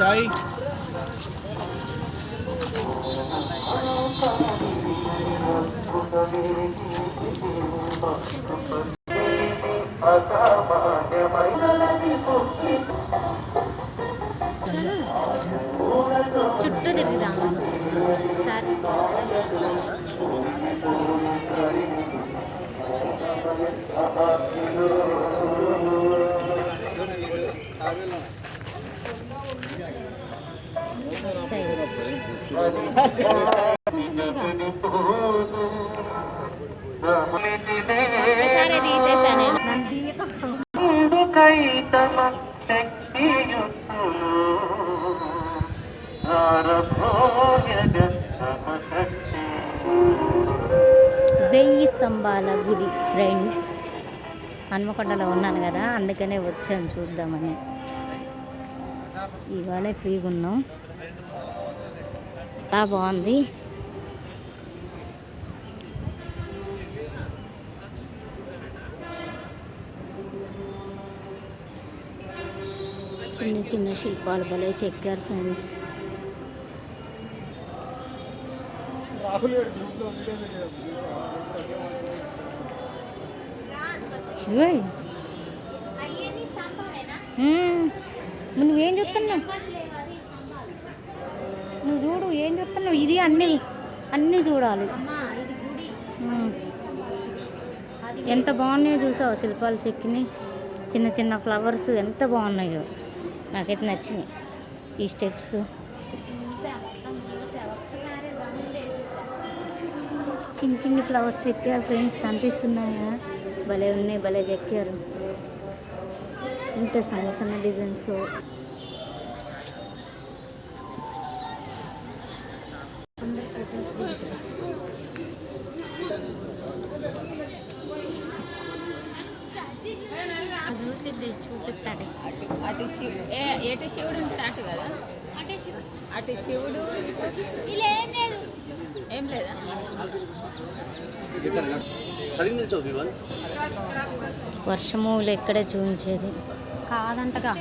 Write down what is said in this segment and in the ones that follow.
చాయ్ చుట్టూ తిరుగుదాము sir side ఒక్కసారి తీసేసాను నన్ను తీయక వెయ్యి స్తంభాల గుడి ఫ్రెండ్స్ హన్మకొండలో ఉన్నాను కదా అందుకనే వచ్చాను చూద్దామని. ఇవాళే ఫ్రీగా ఉన్నాం. చాలా బాగుంది. చిన్న చిన్న శిల్పాలు భలే చెక్కారు ఫ్రెండ్స్ ఇవేయ్. నువ్వేం చూస్తున్నావు నువ్వు చూడు ఏం చూస్తున్నావు ఇది అన్ని అన్నీ చూడాలి. ఎంత బాగున్నాయో చూసావు శిల్పాలు చెక్కినాయి చిన్న చిన్న ఫ్లవర్స్ ఎంత బాగున్నాయో. నాకైతే నచ్చినాయి. ఈ స్టెప్స్. చిన్న చిన్న ఫ్లవర్స్ చెక్కారు ఫ్రెండ్స్ కనిపిస్తున్నాయా? భలే ఉన్నాయి భలే చెక్కారు. ఇంత సన్న సన్న డిజైన్స్. చూసి చూపిస్తాడు. అటు అటు శివ ఏ ఎటు శివుడు ఉంటాడు అటు కదా? అటు శివుడు. ఇలా ఏం లేదు. ఏం లేదా? వర్షములు ఎక్కడే చూపించేది? కాదంటగా.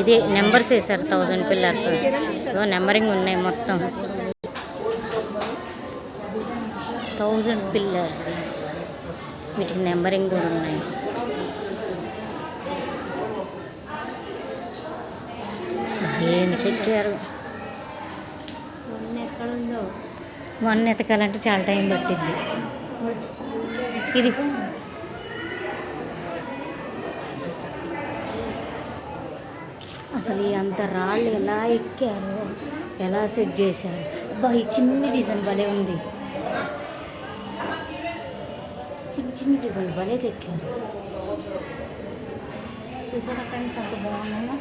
ఇది నెంబర్స్ వేసారు థౌజండ్ పిల్లర్స్. నెంబరింగ్ ఉన్నాయి మొత్తం. Thousand pillars. వీటికి నెంబరింగ్ కూడా ఉన్నాయి. ఏం చెక్కారు? ఎక్కడుందో వన్ ఎతకాలంటే చాలా టైం పట్టింది ఇది అసలు అంత రాళ్ళు ఎలా ఎక్కారు ఎలా సెట్ చేశారు. అబ్బా ఈ చిన్న డిజైన్ భలే ఉంది. చిన్న చిన్న డిజైన్ భలే చెక్కారు. చూసారా ఫ్రెండ్స్ అంత బాగున్నాయో?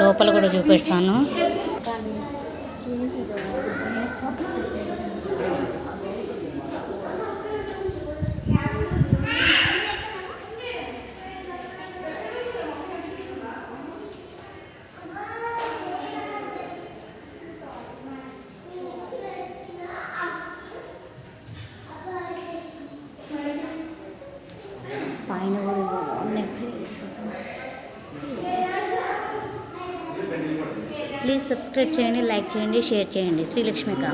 లోపల కూడా చూపిస్తాను. ప్లీజ్ సబ్స్క్రైబ్ చేయండి లైక్ చేయండి షేర్ చేయండి శ్రీలక్ష్మిక